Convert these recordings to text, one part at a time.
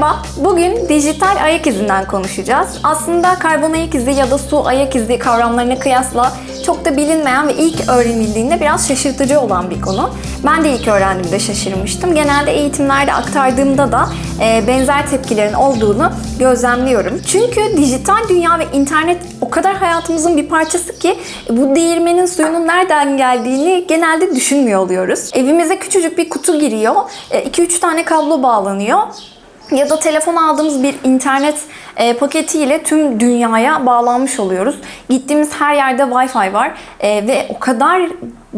Merhaba, bugün dijital ayak izinden konuşacağız. Aslında karbon ayak izi ya da su ayak izi kavramlarına kıyasla çok da bilinmeyen ve ilk öğrenildiğinde biraz şaşırtıcı olan bir konu. Ben de ilk öğrendiğimde şaşırmıştım. Genelde eğitimlerde aktardığımda da e, benzer tepkilerin olduğunu gözlemliyorum. Çünkü dijital dünya ve internet o kadar hayatımızın bir parçası ki bu değirmenin suyunun nereden geldiğini genelde düşünmüyor oluyoruz. Evimize küçücük bir kutu giriyor, 2-3 tane kablo bağlanıyor ya da telefon aldığımız bir internet e, paketiyle tüm dünyaya bağlanmış oluyoruz. Gittiğimiz her yerde Wi-Fi var e, ve o kadar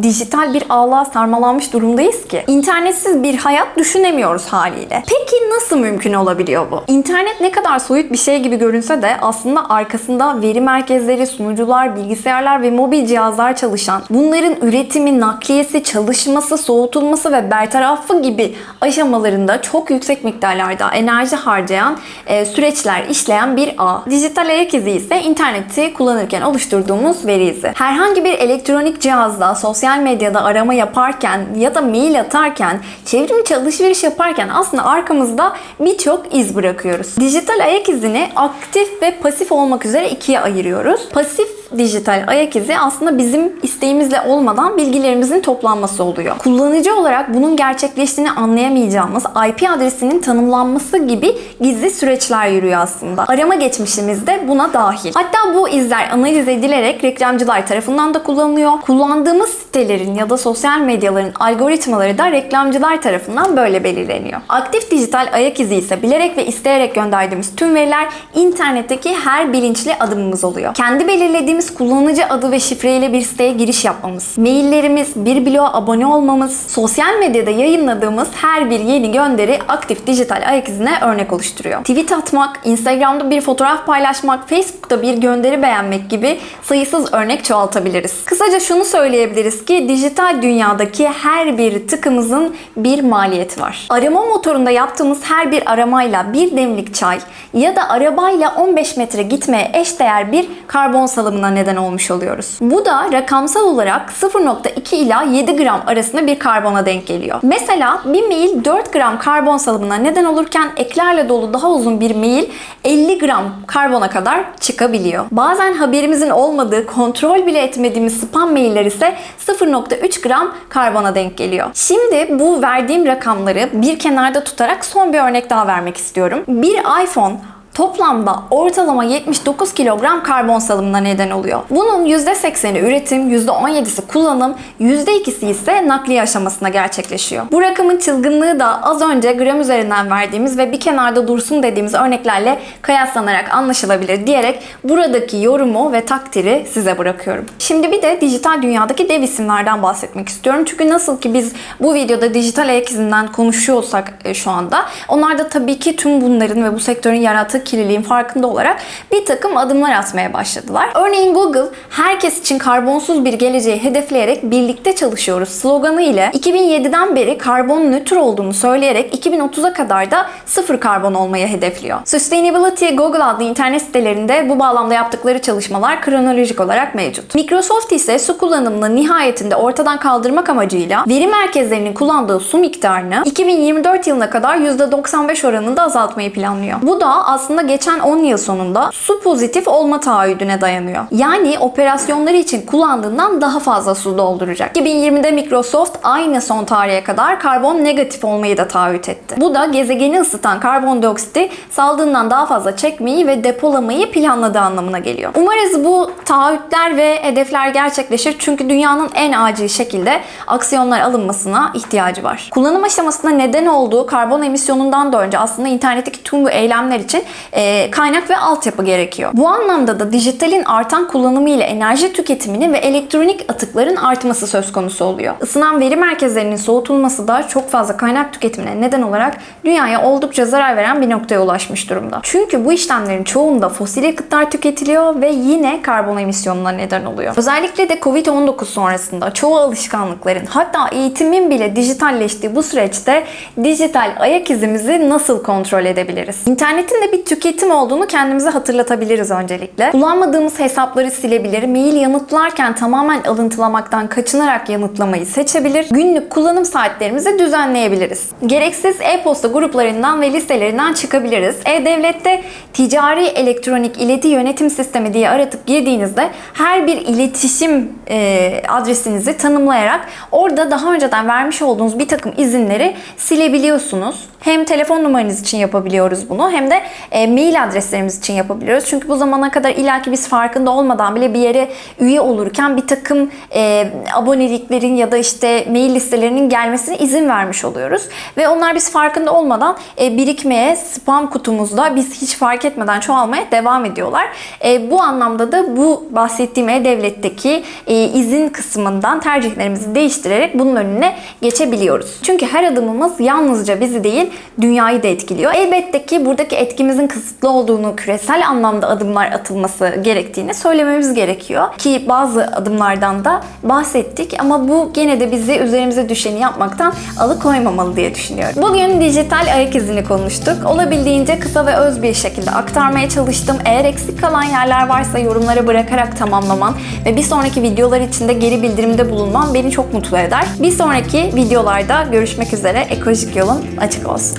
dijital bir ağlığa sarmalanmış durumdayız ki internetsiz bir hayat düşünemiyoruz haliyle. Peki nasıl mümkün olabiliyor bu? İnternet ne kadar soyut bir şey gibi görünse de aslında arkasında veri merkezleri, sunucular, bilgisayarlar ve mobil cihazlar çalışan, bunların üretimi, nakliyesi, çalışması, soğutulması ve bertarafı gibi aşamalarında çok yüksek miktarlarda enerji harcayan e, süreçler işleyen bir ağ. Dijital ayak izi ise interneti kullanırken oluşturduğumuz veri izi. Herhangi bir elektronik cihazda, sosyal medyada arama yaparken ya da mail atarken, çevrimiçi alışveriş yaparken aslında arkamızda birçok iz bırakıyoruz. Dijital ayak izini aktif ve pasif olmak üzere ikiye ayırıyoruz. Pasif dijital ayak izi aslında bizim isteğimizle olmadan bilgilerimizin toplanması oluyor. Kullanıcı olarak bunun gerçekleştiğini anlayamayacağımız IP adresinin tanımlanması gibi gizli süreçler yürüyor aslında. Arama geçmişimiz de buna dahil. Hatta bu izler analiz edilerek reklamcılar tarafından da kullanılıyor. Kullandığımız sitelerin ya da sosyal medyaların algoritmaları da reklamcılar tarafından böyle belirleniyor. Aktif dijital ayak izi ise bilerek ve isteyerek gönderdiğimiz tüm veriler internetteki her bilinçli adımımız oluyor. Kendi belirlediğimiz kullanıcı adı ve şifreyle bir siteye giriş yapmamız, maillerimiz, bir bloğa abone olmamız, sosyal medyada yayınladığımız her bir yeni gönderi aktif dijital ayak izine örnek oluşturuyor. Tweet atmak, Instagram'da bir fotoğraf paylaşmak, Facebook'ta bir gönderi beğenmek gibi sayısız örnek çoğaltabiliriz. Kısaca şunu söyleyebiliriz ki dijital dünyadaki her bir tıkımızın bir maliyeti var. Arama motorunda yaptığımız her bir aramayla bir demlik çay ya da arabayla 15 metre gitmeye eşdeğer bir karbon salımına neden olmuş oluyoruz. Bu da rakamsal olarak 0.2 ila 7 gram arasında bir karbona denk geliyor. Mesela bir mail 4 gram karbon salımına neden olurken eklerle dolu daha uzun bir mail 50 gram karbona kadar çıkabiliyor. Bazen haberimizin olmadığı, kontrol bile etmediğimiz spam mailler ise 0.3 gram karbona denk geliyor. Şimdi bu verdiğim rakamları bir kenarda tutarak son bir örnek daha vermek istiyorum. Bir iPhone toplamda ortalama 79 kilogram karbon salımına neden oluyor. Bunun %80'i üretim, %17'si kullanım, %2'si ise nakliye aşamasına gerçekleşiyor. Bu rakamın çılgınlığı da az önce gram üzerinden verdiğimiz ve bir kenarda dursun dediğimiz örneklerle kıyaslanarak anlaşılabilir diyerek buradaki yorumu ve takdiri size bırakıyorum. Şimdi bir de dijital dünyadaki dev isimlerden bahsetmek istiyorum. Çünkü nasıl ki biz bu videoda dijital ayak izinden konuşuyorsak e, şu anda onlar da tabii ki tüm bunların ve bu sektörün yarattığı kirliliğin farkında olarak bir takım adımlar atmaya başladılar. Örneğin Google herkes için karbonsuz bir geleceği hedefleyerek birlikte çalışıyoruz sloganı ile 2007'den beri karbon nötr olduğunu söyleyerek 2030'a kadar da sıfır karbon olmayı hedefliyor. Sustainability Google adlı internet sitelerinde bu bağlamda yaptıkları çalışmalar kronolojik olarak mevcut. Microsoft ise su kullanımını nihayetinde ortadan kaldırmak amacıyla veri merkezlerinin kullandığı su miktarını 2024 yılına kadar %95 oranında azaltmayı planlıyor. Bu da aslında geçen 10 yıl sonunda su pozitif olma taahhüdüne dayanıyor. Yani operasyonları için kullandığından daha fazla su dolduracak. 2020'de Microsoft aynı son tarihe kadar karbon negatif olmayı da taahhüt etti. Bu da gezegeni ısıtan karbondioksiti saldığından daha fazla çekmeyi ve depolamayı planladığı anlamına geliyor. Umarız bu taahhütler ve hedefler gerçekleşir çünkü dünyanın en acil şekilde aksiyonlar alınmasına ihtiyacı var. Kullanım aşamasında neden olduğu karbon emisyonundan da önce aslında internetteki tüm bu eylemler için e, kaynak ve altyapı gerekiyor. Bu anlamda da dijitalin artan kullanımı ile enerji tüketiminin ve elektronik atıkların artması söz konusu oluyor. Isınan veri merkezlerinin soğutulması da çok fazla kaynak tüketimine neden olarak dünyaya oldukça zarar veren bir noktaya ulaşmış durumda. Çünkü bu işlemlerin çoğunda fosil yakıtlar tüketiliyor ve yine karbon emisyonuna neden oluyor. Özellikle de Covid-19 sonrasında çoğu alışkanlıkların hatta eğitimin bile dijitalleştiği bu süreçte dijital ayak izimizi nasıl kontrol edebiliriz? İnternetin de bir tüketim olduğunu kendimize hatırlatabiliriz öncelikle. Kullanmadığımız hesapları silebilir, mail yanıtlarken tamamen alıntılamaktan kaçınarak yanıtlamayı seçebilir, günlük kullanım saatlerimizi düzenleyebiliriz. Gereksiz e-posta gruplarından ve listelerinden çıkabiliriz. E-Devlet'te ticari elektronik ileti yönetim sistemi diye aratıp girdiğinizde her bir iletişim e, adresinizi tanımlayarak orada daha önceden vermiş olduğunuz bir takım izinleri silebiliyorsunuz. Hem telefon numaranız için yapabiliyoruz bunu hem de e, mail adreslerimiz için yapabiliyoruz. Çünkü bu zamana kadar ilaki biz farkında olmadan bile bir yere üye olurken bir takım e, aboneliklerin ya da işte mail listelerinin gelmesine izin vermiş oluyoruz. Ve onlar biz farkında olmadan e, birikmeye, spam kutumuzda biz hiç fark etmeden çoğalmaya devam ediyorlar. E, bu anlamda da bu bahsettiğim e-devletteki e, izin kısmından tercihlerimizi değiştirerek bunun önüne geçebiliyoruz. Çünkü her adımımız yalnızca bizi değil dünyayı da etkiliyor. Elbette ki buradaki etkimizin kısıtlı olduğunu, küresel anlamda adımlar atılması gerektiğini söylememiz gerekiyor. Ki bazı adımlardan da bahsettik ama bu gene de bizi üzerimize düşeni yapmaktan alıkoymamalı diye düşünüyorum. Bugün dijital ayak izini konuştuk. Olabildiğince kısa ve öz bir şekilde aktarmaya çalıştım. Eğer eksik kalan yerler varsa yorumlara bırakarak tamamlaman ve bir sonraki videolar için de geri bildirimde bulunman beni çok mutlu eder. Bir sonraki videolarda görüşmek üzere. Ekolojik yolun açık olsun.